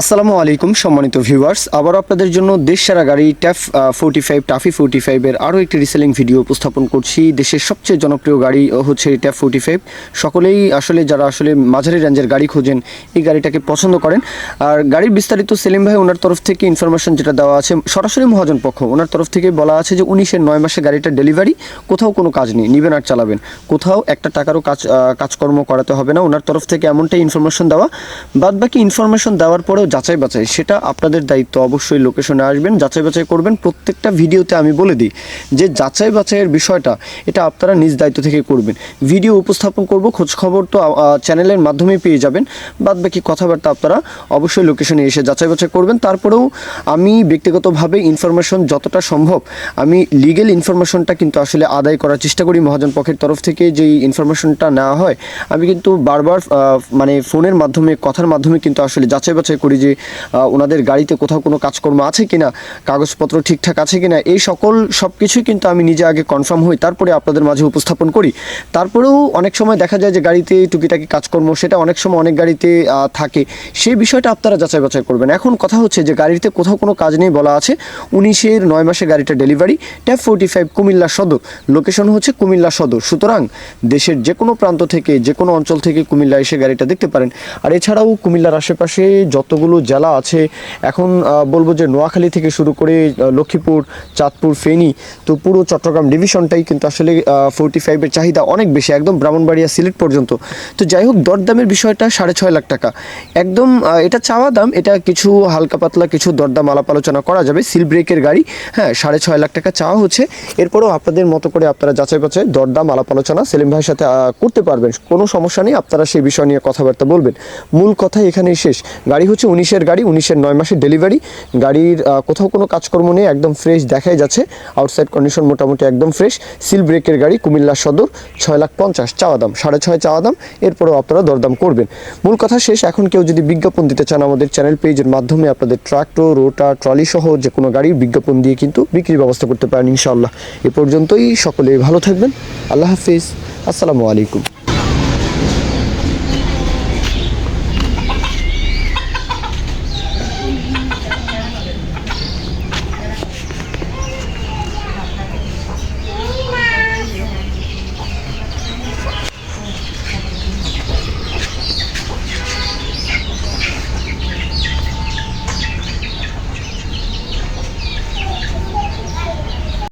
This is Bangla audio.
আসসালামু আলাইকুম, সম্মানিত ভিউয়ার্স আবার আপনাদের জন্য দেশ সারা গাড়ি TAFE forty five TAFE forty ফাইভের আরও একটি রিসেলিং ভিডিও উপস্থাপন করছি। দেশের সবচেয়ে জনপ্রিয় গাড়ি হচ্ছে ট্যাফ ফোর্টি ফাইভ সকলেই আসলে, যারা আসলে মাঝারি রেঞ্জের গাড়ি খোঁজেন, এই গাড়িটাকে পছন্দ করেন। আর গাড়ির বিস্তারিত সেলিম ভাই, ওনার তরফ থেকে ইনফরমেশন যেটা দেওয়া আছে, সরাসরি মহাজন পক্ষ, ওনার তরফ থেকে বলা আছে যে উনিশের নয় মাসে গাড়িটা ডেলিভারি কোথাও কোনো কাজ নেই, নিবেন আর চালাবেন। কোথাও একটা টাকারও কাজ কাজকর্ম করাতে হবে না। ওনার তরফ থেকে এমনটাই ইনফরমেশন দেওয়া। বাদ বাকি ইনফরমেশন দেওয়ার পরেও যাচাই বাছাই, সেটা আপনাদের দায়িত্ব। অবশ্যই লোকেশনে আসবেন, যাচাই বাছাই করবেন। প্রত্যেকটা ভিডিওতে আমি বলে দিই যে যাচাই বাছাইয়ের বিষয়টা, এটা আপনারা নিজ দায়িত্ব থেকে করবেন। ভিডিও উপস্থাপন করব খোঁজ খবর তো চ্যানেলের মাধ্যমে পেয়ে যাবেন। বাদ বাকি কথাবার্তা আপনারা অবশ্যই লোকেশনে এসে যাচাই বাছাই করবেন। তারপরেও আমি ব্যক্তিগতভাবে ইনফরমেশন যতটা সম্ভব, আমি লিগেল ইনফরমেশনটা কিন্তু আসলে আদায় করার চেষ্টা করি মহাজন পক্ষের তরফ থেকে। যেই ইনফরমেশনটা নেওয়া হয়, আমি কিন্তু বারবার মানে ফোনের মাধ্যমে, কথার মাধ্যমে কিন্তু আসলে যাচাই বাছাই করি। যে ওনাদের গাড়িতে কোথাও কোনো কাজকর্ম আছে কিনা, কাগজপত্র ঠিকঠাক আছে কিনা, এই সকল সব কিছুই কিন্তু আমি নিজে আগে কনফার্ম হই, তারপরে আপনাদের মাঝে উপস্থাপন করি। তারপরেও অনেক সময় দেখা যায় যে গাড়িতে টুকিটাকি কাজকর্ম, সেটা অনেক সময় অনেক গাড়িতে থাকে। সেই বিষয়টা আপনারা যাচাই বাছাই করবেন। এখন কথা হচ্ছে যে গাড়িতে কোথাও কোনো কাজ নেই বলা আছে, উনিশের নয় মাসে গাড়িটা delivery TAFE forty five Comilla Sadar. Location হচ্ছে কুমিল্লা সদর। সুতরাং দেশের যে কোনো প্রান্ত থেকে যে কোনো অঞ্চল থেকে কুমিল্লা এসে গাড়িটা দেখতে পারেন। আর এছাড়াও কুমিল্লার আশেপাশে যতগুলো জেলা আছে? এখন বলব যে নোয়াখালী থেকে শুরু করে লক্ষ্মীপুর, চাঁদপুর, ফেনী, তো পুরো চট্টগ্রাম ডিভিশনটাই কিন্তু আসলে ফোর্টি ফাইভের চাহিদা অনেক বেশি, একদম ব্রাহ্মণবাড়িয়া সিলেট পর্যন্ত। তো যাই হোক, দরদামের বিষয়টা সাড়ে ছয় লাখ টাকা। একদম এটা চাওয়া দাম, এটা কিছু হালকা পাতলা কিছু দরদাম আলাপ আলোচনা করা যাবে, সিল ব্রেকের গাড়ি হ্যাঁ সাড়ে ছয় লাখ টাকা চাওয়া হচ্ছে। এরপরেও আপনাদের মতো করে আপনারা যাচাই বাছাই, দরদাম আলাপ আলোচনা সেলিম ভাইয়ের সাথে করতে পারবেন। কোনো সমস্যা নেই, আপনারা সেই বিষয় নিয়ে কথাবার্তা বলবেন। মূল কথা এখানেই শেষ। গাড়ি হচ্ছে উনিশের গাড়ি, উনিশের নয় মাসের ডেলিভারি গাড়ির কোথাও কোনো কাজকর্ম নেই, একদম ফ্রেশ দেখাই যাচ্ছে। আউটসাইড কন্ডিশন মোটামুটি একদম ফ্রেশ সিল ব্রেকের গাড়ি, কুমিল্লা সদর, ছয় লাখ পঞ্চাশ চাওয়া দাম, সাড়ে ছয় চাওয়া দাম। এরপরেও আপনারা দরদাম করবেন। মূল কথা শেষ, এখন কেউ যদি বিজ্ঞাপন দিতে চান আমাদের চ্যানেল পেজের মাধ্যমে, আপনাদের ট্রাক্টর রোটা ট্রলি সহ যে কোনো গাড়ির বিজ্ঞাপন দিয়ে কিন্তু বিক্রির ব্যবস্থা করতে পারেন ইনশাআল্লাহ। এ পর্যন্তই, সকলে ভালো থাকবেন। আল্লাহ হাফিজ। আসসালামু আলাইকুম।